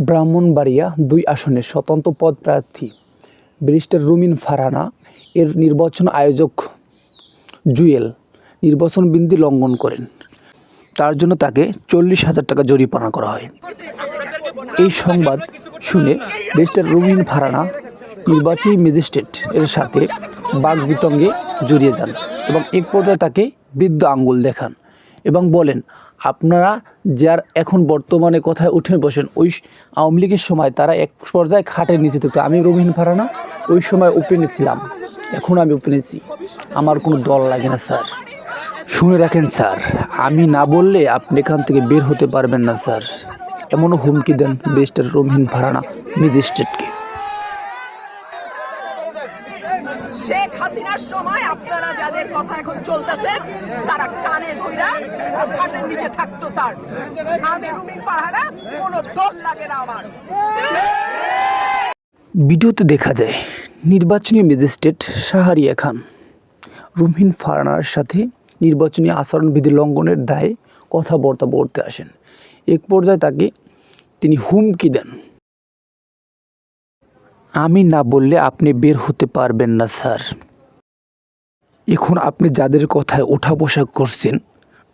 ব্রাহ্মণবাড়িয়া দুই আসনের স্বতন্ত্র পদ প্রার্থী ব্যারিস্টার রুমিন ফারানা এর নির্বাচন আয়োজক জুয়েল নির্বাচন বিধি লঙ্ঘন করেন। তার জন্য তাকে চল্লিশ হাজার টাকা জরিমানা করা হয়। এই সংবাদ শুনে ব্যারিস্টার রুমিন ফারানা নির্বাচনী ম্যাজিস্ট্রেট এর সাথে বাঘ বিতঙ্গে জড়িয়ে যান এবং এক পর্যায়ে তাকে বৃদ্ধ আঙ্গুল দেখান এবং বলেন আপনারা যার এখন বর্তমানে কথায় উঠে বসেন, ওই আওয়ামী লীগের সময় তারা এক পর্যায়ে খাটের নিচে থাকতো। আমি রুমিন ফারানা, ওই সময় ওপেনে ছিলাম। এখন আমি ওপেনেছি আমার কোনো দল লাগে না, স্যার। শুনে রাখেন, স্যার, আমি না বললে আপনি এখান থেকে বের হতে পারবেন না, স্যার। এমনও হুমকি দেন ব্যারিস্টার রোমিন ফারানা, ম্যাজিস্ট্রেটকে। শেখ হাসিনার সময় আপনারা যাদের কথা এখন চলতেছে, তারা কানে ধইরা খাটের নিচে থাকতো, স্যার। আমি রুমিন পাহারা কোনো দল লাগে না আমার। ভিডিওতে দেখা যায়। নির্বাচনী ম্যাজিস্ট্রেট শাহরিয়া খান রুমিন ফারানার সাথে নির্বাচনী আচরণবিধি লঙ্ঘনের দায়ে কথাবার্তা বলতে আসেন। এক পর্যায়ে তাকে তিনি হুমকি দেন। আমি না বললে আপনি বের হতে পারবেন না স্যার। এখন আপনি যাদের কথায় ওঠা বসা করছেন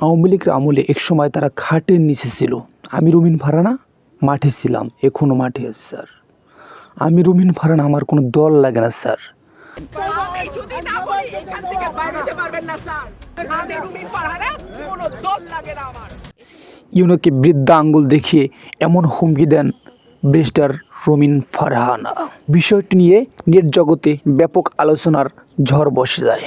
আওয়ামী লীগের আমলে এক সময় তারা খাটের নিচে ছিল। আমি রুমিন ফারানা? মাঠে ছিলাম এখনও মাঠে আছি স্যার। আমি রুমিন ফারান আমার কোনো দল লাগে না স্যার। ইউনোকে বৃদ্ধা আঙ্গুল দেখিয়ে এমন হুমকি দেন ব্রিস্টার রুমিন ফারহানা। বিষয়টি নিয়ে নেট জগতে ব্যাপক আলোচনার ঝড় বসে যায়।